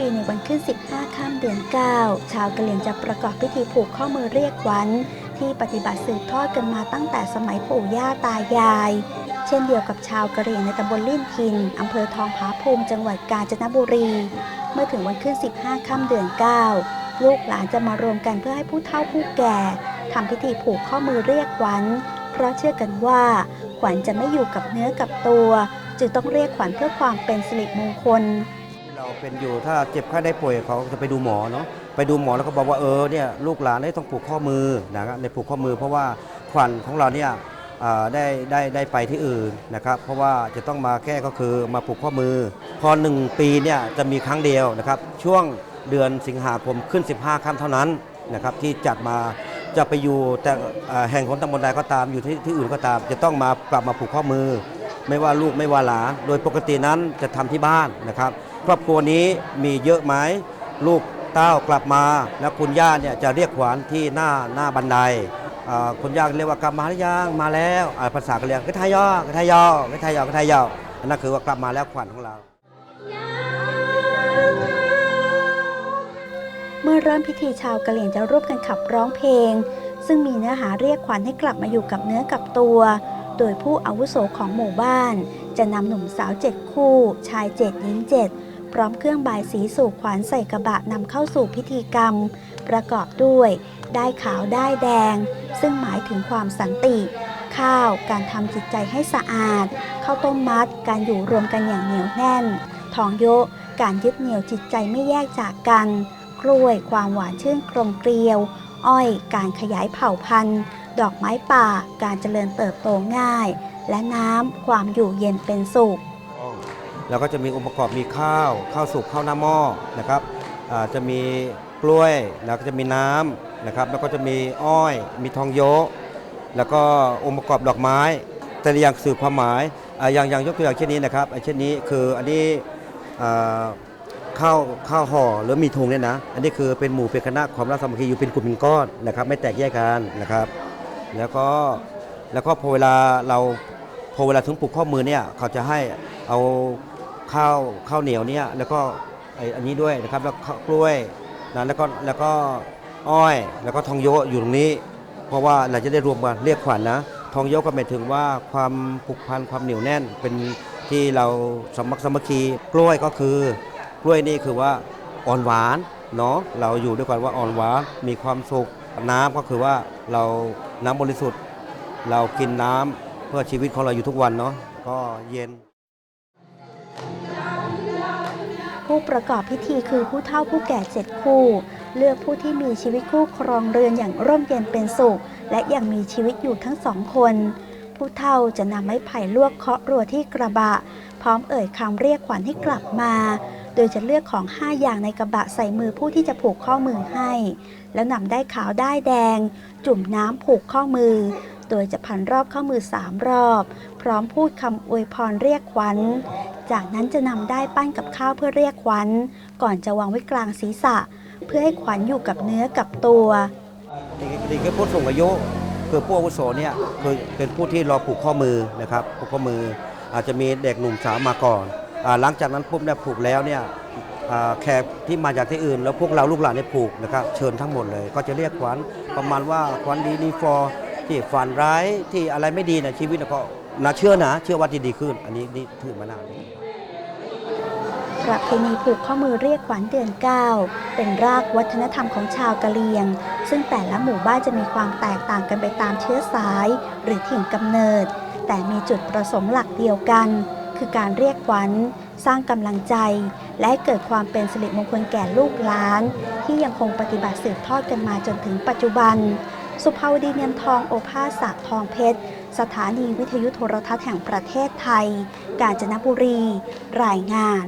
ปีในวันขึ้น 15 ข้ามเดือน 9 ชาวกะเหรี่ยงจะประกอบพิธีผูกข้อมือเรียกขวัญที่ปฏิบัติสืบทอดกันมาตั้งแต่สมัยปู่ย่าตายาย เช่นเดียวกับชาวกะเหรี่ยงในตำบลลิ่นทินอำเภอทองผาภูมิจังหวัดกาญจนบุรี เมื่อถึงวันขึ้น 15 ค่ำเดือน 9 ลูกหลานจะมารวมกันเพื่อให้ผู้เฒ่าผู้แก่ทำพิธีผูกข้อมือเรียกขวัญ เพราะเชื่อกันว่า ขวัญจะไม่อยู่กับเนื้อกับตัว จึงต้องเรียกขวัญเพื่อความเป็นสิริมงคล เราเป็นอยู่ถ้าเจ็บไข้ได้ป่วยเขาจะไปดูหมอเนาะไปดูหมอแล้วก็บอกว่าเออเนี่ยลูกหลานได้ต้องผูกข้อมือนะครับในผูกข้อมือ เพราะว่าขวัญของเราเนี่ยอ่าได้ได้ได้ไปที่อื่นนะครับ เพราะว่าจะต้องมาแก้ก็คือมาผูกข้อมือ พอหนึ่งปีเนี่ยจะมีครั้งเดียวนะครับ ช่วงเดือนสิงหาคมขึ้น 15ค่ำเท่านั้นนะครับที่จัดมาจะไปอยู่แต่อ่าแห่งของตำบลใดก็ตามอยู่ที่ที่อื่นก็ตาม จะต้องมากลับมาผูกข้อมือ ไม่ว่าลูกไม่ว่าหลานโดยปกตินั้นจะทำที่บ้านนะครับ ครอบครัวนี้มีเยอะไหมลูกเต้ากลับมา แล้วคุณย่าเนี่ยจะเรียกขวัญที่หน้าหน้าบันไดคุณย่าเรียกว่ากลับมาหรือยังมาแล้วภาษากะเรียงกระทายอกระทายอกระทายอกระทายออันนั้นคือว่ากลับมาแล้วขวัญของเรา เมื่อเริ่มพิธีชาวกะเหรี่ยงจะร่วมกันขับร้องเพลง ซึ่งมีเนื้อหาเรียกขวัญให้กลับมาอยู่กับเนื้อกับตัว โดยผู้อาวุโสของหมู่บ้าน จะนำหนุ่มสาวเจ็ดคู่ ชายเจ็ดหญิงเจ็ดพร้อมเครื่องบายสีสู่ขวัญใส่กระบะนำเข้าสู่พิธีกรรม ประกอบด้วย ได้ขาวได้แดง ซึ่งหมายถึงความสันติ ข้าวการทำจิตใจให้สะอาดข้าวต้มมัด การอยู่รวมกันอย่างเหนียวแน่น ทองโยการยึดเหนี่ยวจิตใจไม่แยกจากกัน กล้วยความหวานชื่นกลมเกลียว อ้อยการขยายเผ่าพันธุ์ ดอกไม้ป่าการเจริญเติบโตง่าย และน้ำความอยู่เย็นเป็นสุข แล้วก็จะมีองค์ประกอบมีข้าว ข้าวสุกข้าวหน้าหม้อนะครับจะมีกล้วยแล้วก็จะมีน้ำนะครับ แล้วก็จะมีอ้อย มีทองโยแล้วก็องค์ประกอบดอกไม้ แต่ละอย่างสื่อความหมายอย่างอย่างยกตัวอย่างเช่นนี้นะครับเช่นนี้คืออันนี้ข้าวข้าวห่อหรือมีทงเนี่ยนะ อันนี้คือเป็นหมู่เป็นคณะความรักสามัคคีอยู่เป็นกลุ่มเป็นก้อนนะครับ ไม่แตกแยกกันนะครับ แล้วก็แล้วก็พอเวลาเราพอเวลาถึงปลูกข้อมือเนี่ยเขาจะให้เอาข้าวข้าวเหนียวเนี่ยแล้วก็ไออันนี้ด้วยนะครับแล้วก็กล้วยนะแล้วก็แล้วก็อ้อยแล้วก็ทองโยอยู่ตรงนี้ เพราะว่าเราจะได้รวมกันเรียกขวัญนะทองโยก็หมายถึงว่าความผูกพันความเหนียวแน่น เป็นที่เราสมัครสมัคคีกล้วยก็คือกล้วยนี่คือว่าอ่อนหวานเนาะเราอยู่ด้วยกันว่าอ่อนหวานมีความสุขน้ำก็คือว่าเรา น้ำบริสุทธิ์ เรากินน้ำเพื่อชีวิตของเราอยู่ทุกวันเนาะก็เย็น ผู้ประกอบพิธีคือผู้เฒ่าผู้แก่เจ็ดคู่ เลือกผู้ที่มีชีวิตคู่ครองเรือนอย่างร่มเย็นเป็นสุข และยังมีชีวิตอยู่ทั้งสองคน ผู้เฒ่าจะนำไม้ไผ่ลวกเคาะรัวที่กระบะ พร้อมเอ่ยคำเรียกขวัญให้กลับมา โดยจะเลือกของ 5 อย่างในกระบะใส่มือผู้ที่จะผูกข้อมือให้ แล้วนำได้ขาวได้แดง จุ่มน้ำผูกข้อมือ โดยจะพันรอบข้อมือสามรอบ พร้อมพูดคำอวยพรเรียกขวัญ จากนั้นจะนำได้ปั้นกับข้าวเพื่อเรียกขวัญ ก่อนจะวางไว้กลางศีรษะ เพื่อให้ขวัญอยู่กับเนื้อกับตัวนี่นี่คือผู้สูงอายุคือผู้อาวุโสเนี่ยคือเป็นผู้ที่รอผูกข้อมือนะครับผูกข้อมืออาจจะมีเด็กหนุ่มสาวมาก่อน หลังจากนั้นปุ๊บเนี่ยผูกแล้วเนี่ยแขกที่มาจากที่อื่น แล้วพวกเราลูกหลานเนี่ยผูกนะครับเชิญทั้งหมดเลย ก็จะเรียกขวัญประมาณว่าขวัญดีนีฟอร์ที่ฝันร้ายที่อะไรไม่ดีในชีวิตนะก็นะเชื่อนะ เชื่อว่าจะดีขึ้น อันนี้นี่ถือมานานประเพณีผูกข้อมือเรียกขวัญเดือน 9 เป็นรากวัฒนธรรมของชาวกะเหรี่ยง ซึ่งแต่ละหมู่บ้านจะมีความแตกต่างกันไปตามเชื้อสาย หรือถิ่นกำเนิด แต่มีจุดประสงค์หลักเดียวกัน คือการเรียกขวัญสร้างกำลังใจ และเกิดความเป็นสิริมงคลแก่ลูกหลาน ที่ยังคงปฏิบัติสืบทอดกันมาจนถึงปัจจุบัน สุภาวดีเนียมทองโอภาสสะทองเพชร สถานีวิทยุโทรทัศน์แห่งประเทศไทย กาญจนบุรี รายงาน